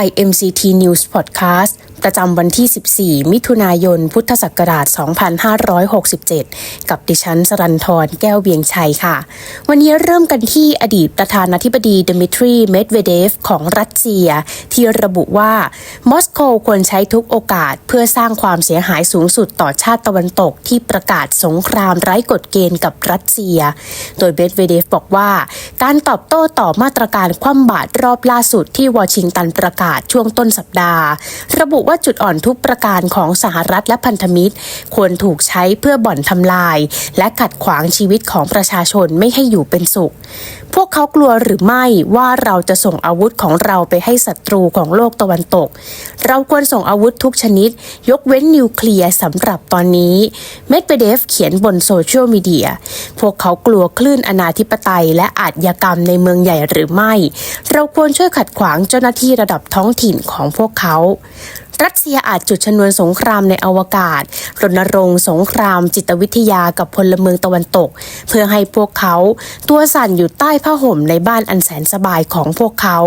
IMCT News Podcast ประจำวันที่ 14 มิถุนายน พุทธศักราช 2567 กับดิฉันสรันทรแก้วเวียงชัยค่ะ วันนี้เริ่มกันที่อดีตประธานาธิบดีดมิทรี เมดเวเดฟ ของรัสเซีย ที่ระบุว่า มอสโกควรใช้ทุกโอกาสเพื่อสร้างความเสียหายสูงสุดต่อชาติตะวันตกที่ประกาศสงครามไร้กฎเกณฑ์กับรัสเซีย โดยเมดเวเดฟบอกว่า การตอบโต้ต่อมาตรการคว่ำบาตรรอบล่าสุดที่วอชิงตันประกาศช่วงต้นสัปดาห์ ระบุว่าจุดอ่อนทุกประการของสหรัฐและพันธมิตร ควรถูกใช้เพื่อบ่อนทำลาย และขัดขวางชีวิตของประชาชนไม่ให้อยู่เป็นสุข พวกเขากลัวหรือไม่ว่าเราจะส่งอาวุธของเราไปให้ศัตรูของโลกตะวันตก เราควรส่งอาวุธทุกชนิด ยกเว้นนิวเคลียร์สำหรับตอนนี้ เมดเบเดฟเขียนบนโซเชียลมีเดีย พวกเขากลัวคลื่นอนาธิปไตยและอาชญากรรมในเมืองใหญ่หรือไม่ เราควรช่วยขัดขวางเจ้าหน้าที่ระดับท้องถิ่นของพวกเขารัสเซียอาจจุดชนวนสงครามในอวกาศ รณรงค์สงครามจิตวิทยากับพลเมืองตะวันตก เพื่อให้พวกเขาตัวสั่นอยู่ใต้ผ้าห่มในบ้านอันแสนสบายของพวกเขา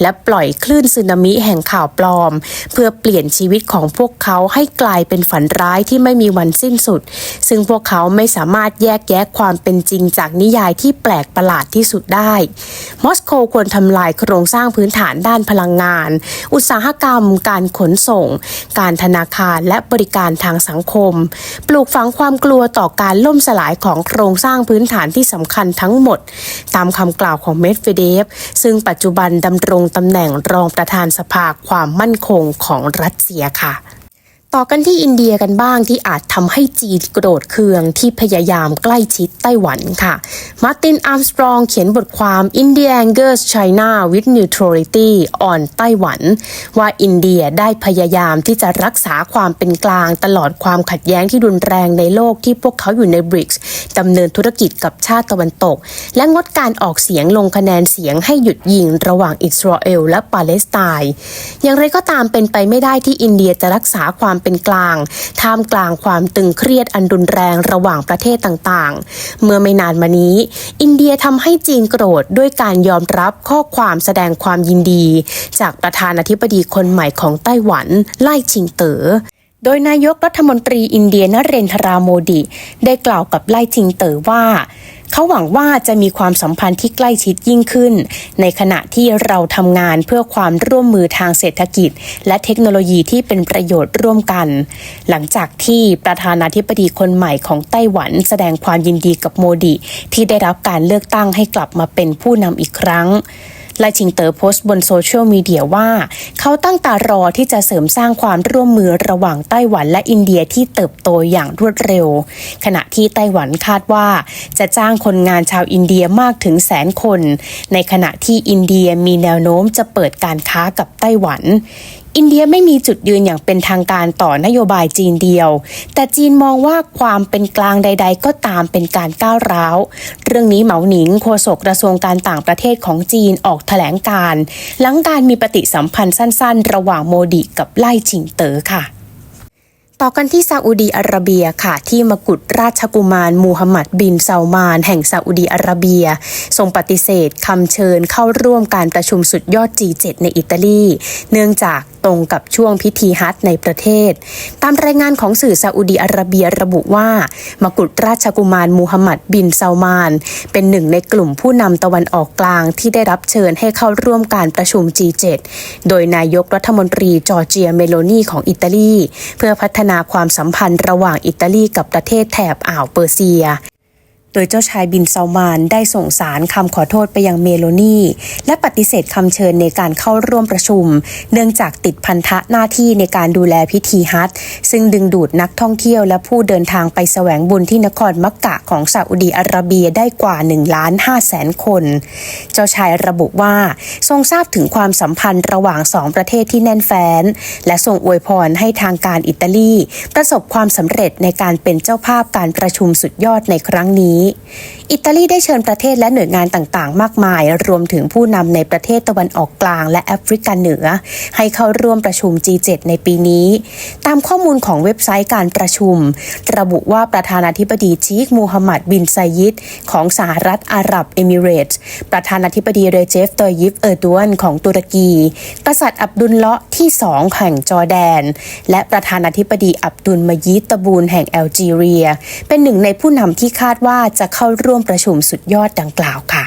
และปล่อยคลื่นสึนามิแห่งข่าวปลอม เพื่อเปลี่ยนชีวิตของพวกเขาให้กลายเป็นฝันร้ายที่ไม่มีวันสิ้นสุด ซึ่งพวกเขาไม่สามารถแยกแยะความเป็นจริงจากนิยายที่แปลกประหลาดที่สุดได้ มอสโกควรทำลายโครงสร้างพื้นฐานด้านพลังงาน อุตสาหกรรม การขนส่ง การธนาคารและบริการทางสังคม ปลูกฝังความกลัวต่อการล่มสลายของโครงสร้างพื้นฐานที่สำคัญทั้งหมด ตามคำกล่าวของเมดเวเดฟ ซึ่งปัจจุบันดำรงตำแหน่งรองประธานสภาความมั่นคงของรัสเซียค่ะ ต่อกันที่อินเดียกันบ้างที่อาจทำให้จีนโกรธเคืองที่พยายามใกล้ชิดไต้หวันค่ะมาร์ตินอาร์มสตรองเขียนบทความ India angers China with neutrality on ไต้หวัน ว่าอินเดียได้พยายามที่จะรักษาความเป็นกลางตลอดความขัดแย้งที่รุนแรงในโลกที่พวกเขาอยู่ในบริกส์ดำเนินธุรกิจกับชาติตะวันตก และงดการออกเสียงลงคะแนนเสียงให้หยุดยิงระหว่างอิสราเอลและปาเลสไตน์อย่างไรก็ตามเป็นไปไม่ได้ที่อินเดียจะรักษาความเป็นกลาง ท่ามกลางความตึงเครียดอันรุนแรงระหว่างประเทศต่างๆ เมื่อไม่นานมานี้ อินเดียทำให้จีนโกรธด้วยการยอมรับข้อความแสดงความยินดี จากประธานาธิบดีคนใหม่ของไต้หวันไล่ชิงเตอ๋อโดยนายกรัฐมนตรีอินเดียนเรนทราโมดี ได้กล่าวกับไล่ทิงเต๋อว่าเขาหวังว่าจะมีความสัมพันธ์ที่ใกล้ชิดยิ่งขึ้น ในขณะที่เราทำงานเพื่อความร่วมมือทางเศรษฐกิจ และเทคโนโลยีที่เป็นประโยชน์ร่วมกัน หลังจากที่ประธานาธิบดีคนใหม่ของไต้หวันแสดงความยินดีกับโมดีที่ได้รับการเลือกตั้งให้กลับมาเป็นผู้นำอีกครั้ง ไลชิงเตอร์โพสต์บนโซเชียลมีเดียว่า เขาตั้งตารอที่จะเสริมสร้างความร่วมมือระหว่างไต้หวันและอินเดียที่เติบโตอย่างรวดเร็ว ขณะที่ไต้หวันคาดว่า จะจ้างคนงานชาวอินเดียมากถึงแสนคน ในขณะที่อินเดียมีแนวโน้มจะเปิดการค้ากับไต้หวัน อินเดียไม่มีจุดยืนอย่างเป็นทางการต่อนโยบายจีนเดียว แต่จีนมองว่าความเป็นกลางใด ๆ ก็ตามเป็นการก้าวร้าว เรื่องนี้เหมาหนิงโฆษกกระทรวงการต่างประเทศของจีนออกแถลงการ หลังการมีปฏิสัมพันธ์สั้น ๆ ระหว่างโมดีกับไล่ชิงเต๋อค่ะต่อกันที่ซาอุดีอาระเบียค่ะ ที่มกุฎราชกุมารมูฮัมหมัดบินซาลมาน แห่งซาอุดีอาระเบีย ทรงปฏิเสธคำเชิญเข้าร่วมการประชุมสุดยอด G7 ในอิตาลี เนื่องจาก ตรงกับช่วงพิธีฮัจในประเทศ ตามรายงานของสื่อซาอุดีอาระเบียระบุว่า มกุฎราชกุมารมูฮัมหมัดบินซาลมาน เป็นหนึ่งในกลุ่มผู้นำตะวันออกกลางที่ได้รับเชิญให้เข้าร่วมการประชุม G7 โดยนายกรัฐมนตรีจอร์เจียเมโลนีของอิตาลี เพื่อพัฒนาความสัมพันธ์ระหว่างอิตาลีกับประเทศแถบอ่าวเปอร์เซีย โดยเจ้าชายบินซาลมานได้ส่งสารคำขอโทษไปยังเมโลนีและปฏิเสธคำเชิญในการเข้าร่วมประชุม เนื่องจากติดพันธะหน้าที่ในการดูแลพิธีฮัจซึ่งดึงดูดนักท่องเที่ยวและผู้เดินทางไปแสวงบุญที่นครมักกะของซาอุดีอาระเบียได้กว่า1ล้าน5แสนคน เจ้าชายระบุว่าทรงทราบถึงความสัมพันธ์ระหว่างสองประเทศที่แน่นแฟ้น และทรงอวยพรให้ทางการอิตาลี ประสบความสำเร็จในการเป็นเจ้าภาพการประชุมสุดยอดในครั้งนี้อิตาลีได้เชิญประเทศและหน่วยงานต่างๆ มากมาย รวมถึงผู้นำในประเทศตะวันออกกลางและแอฟริกาเหนือ ให้เข้าร่วมประชุม G7 ในปีนี้ ตามข้อมูลของเว็บไซต์การประชุม ระบุว่าประธานาธิบดีชีคมูฮัมหมัดบินไซยิดของสหรัฐอาหรับเอมิเรตส์ประธานาธิบดีเรเจฟตอยิฟเออร์ดวนของตุรกี กษัตริย์อับดุลเลาะห์ที่สองแห่งจอร์แดน และประธานาธิบดีอับดุลมยีดตบูนแห่งแอลจีเรีย เป็นหนึ่งในผู้นำที่คาดว่าจะเข้าร่วมประชุมสุดยอดดังกล่าวค่ะ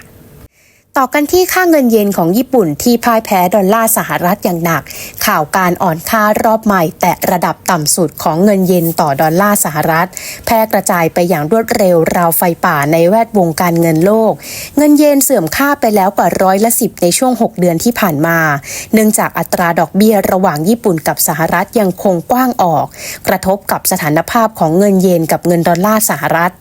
ต่อกันที่ค่าเงินเยนของญี่ปุ่นที่พ่ายแพ้ดอลลาร์สหรัฐอย่างหนัก ข่าวการอ่อนค่ารอบใหม่แต่ระดับต่ำสุดของเงินเยนต่อดอลลาร์สหรัฐ แพร่กระจายไปอย่างรวดเร็วราวไฟป่าในแวดวงการเงินโลก เงินเยนเสื่อมค่าไปแล้วกว่าร้อยละสิบในช่วง 6 เดือนที่ผ่านมา เนื่องจากอัตราดอกเบี้ยระหว่างญี่ปุ่นกับสหรัฐยังคงกว้างออก กระทบกับสถานภาพของเงินเยนกับเงินดอลลาร์สหรัฐ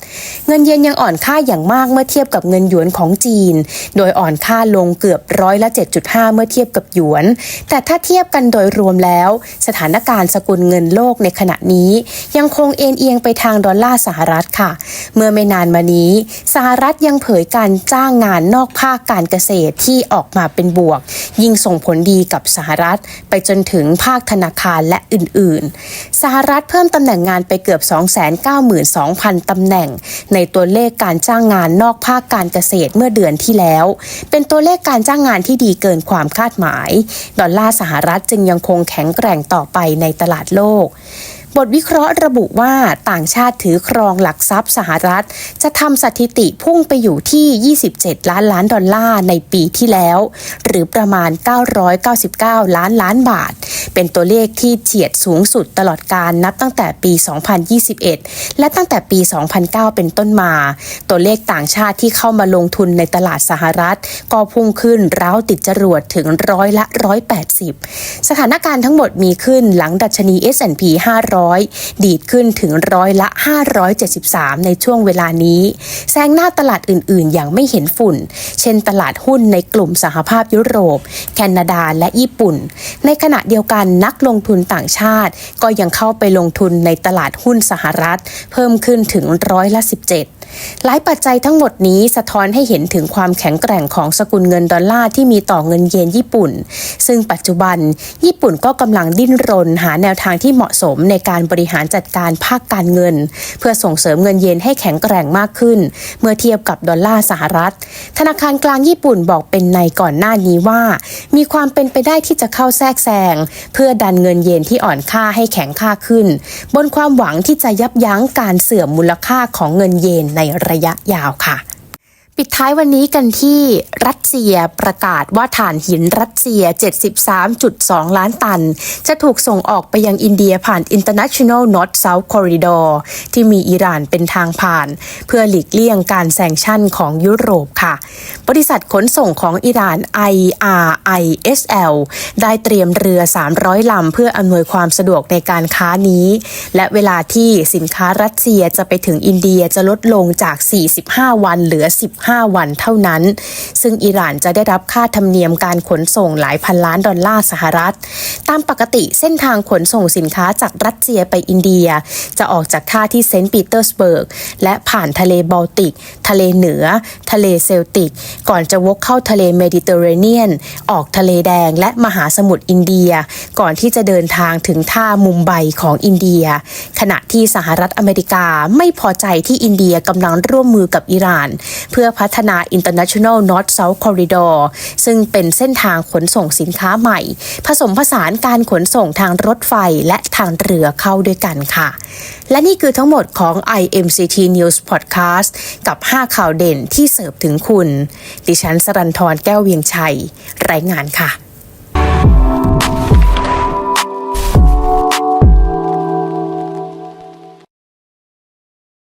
เงินเยนยังอ่อนค่าอย่างมากเมื่อเทียบกับเงินหยวนของจีน โดยอ่อนอนค่าลงเกือบร้อยละ 7.5 เมื่อเทียบกับหยวน แต่ถ้าเทียบกันโดยรวมแล้ว สถานการณ์สกุลเงินโลกในขณะนี้ ยังคงเอ็นเอียงไปทางดอลลาร์สหรัฐค่ะ เมื่อไม่นานมานี้ สหรัฐยังเผยการจ้างงานนอกภาคการเกษตรที่ออกมาเป็นบวก ยิ่งส่งผลดีกับสหรัฐ ไปจนถึงภาคธนาคารและอื่น ๆ สหรัฐเพิ่มตำแหน่งงานไปเกือบ 292,000ตำแหน่ง ในตัวเลขการจ้างงานนอกภาคการเกษตรเมื่อเดือนที่แล้วเป็นตัวเลขการจ้างงานที่ดีเกินความคาดหมาย ดอลลาร์สหรัฐจึงยังคงแข็งแกร่งต่อไปในตลาดโลกบทวิเคราะห์ระบุว่าต่างชาติถือครองหลักทรัพย์สหรัฐ จะทำสถิติพุ่งไปอยู่ที่ 27 ล้านล้านดอลลาร์ในปีที่แล้ว หรือประมาณ 999 ล้านล้านบาท เป็นตัวเลขที่เฉียดสูงสุดตลอดการนับตั้งแต่ปี 2021 และตั้งแต่ปี 2009 เป็นต้นมา ตัวเลขต่างชาติที่เข้ามาลงทุนในตลาดสหรัฐ ก็พุ่งขึ้นร้าวติดจรวดถึงร้อยละ 180 สถานการณ์ทั้งหมดมีขึ้นหลังดัชนี S&P 500 ดีดขึ้นถึงร้อยละ 573 ในช่วงเวลานี้ แซงหน้าตลาดอื่น ๆ อย่างไม่เห็นฝุ่น เช่นตลาดหุ้นในกลุ่มสหภาพยุโรป แคนาดาและญี่ปุ่น ในขณะเดียวกันนักลงทุนต่างชาติ ก็ยังเข้าไปลงทุนในตลาดหุ้นสหรัฐ เพิ่มขึ้นถึงร้อยละ 17หลายปัจจัยทั้งหมดนี้สะท้อนให้เห็นถึงความแข็งแกร่งของสกุลเงินดอลลาร์ที่มีต่อเงินเยนญี่ปุ่น ซึ่งปัจจุบัน ญี่ปุ่นก็กำลังดิ้นรน หาแนวทางที่เหมาะสมในการบริหารจัดการภาคการเงิน เพื่อส่งเสริมเงินเยนให้แข็งแกร่งมากขึ้น เมื่อเทียบกับดอลลาร์สหรัฐ ธนาคารกลางญี่ปุ่นบอกเป็นในก่อนหน้านี้ว่า มีความเป็นไปได้ที่จะเข้าแทรกแซงเพื่อดันเงินเยนที่อ่อนค่าให้แข็งค่าขึ้น บนความหวังที่จะยับยั้งการเสื่อมมูลค่าของเงินเยนในระยะยาวค่ะ ปิดท้ายวันนี้กันที่รัสเซียประกาศว่าถ่านหินรัสเซีย 73.2 ล้านตัน จะถูกส่งออกไปยังอินเดียผ่าน International North South Corridor ที่มีอิหร่านเป็นทางผ่าน เพื่อหลีกเลี่ยงการแซงชั่นของยุโรปค่ะ บริษัทขนส่งของอิหร่าน IRISL ได้เตรียมเรือ 300 ลำเพื่ออำนวยความสะดวกในการค้านี้ และเวลาที่สินค้ารัสเซียจะไปถึงอินเดียจะลดลงจาก 45 วันเหลือ 15วันเท่านั้น ซึ่งอิหร่านจะได้รับค่าธรรมเนียมการขนส่งหลายพันล้านดอลลาร์สหรัฐ ตามปกติเส้นทางขนส่งสินค้าจากรัสเซียไปอินเดีย จะออกจากท่าที่เซนต์ปีเตอร์สเบิร์ก และผ่านทะเลบอลติก ทะเลเหนือ ทะเลเซลติก ก่อนจะวกเข้าทะเลเมดิเตอร์เรเนียน ออกทะเลแดงและมหาสมุทรอินเดีย ก่อนที่จะเดินทางถึงท่ามุมไบของอินเดีย ขณะที่สหรัฐอเมริกาไม่พอใจที่อินเดียกำลังร่วมมือกับอิหร่าน เพื่อพัฒนา International North South Corridor ซึ่งเป็นเส้นทางขนส่งสินค้าใหม่ ผสมผสานการขนส่งทางรถไฟและทางเรือเข้าด้วยกันค่ะ และนี่คือทั้งหมดของ IMCT News Podcast กับ 5 ข่าวเด่นที่เสิร์ฟถึงคุณ ดิฉันสรันทรแก้วเวียงชัย รายงานค่ะ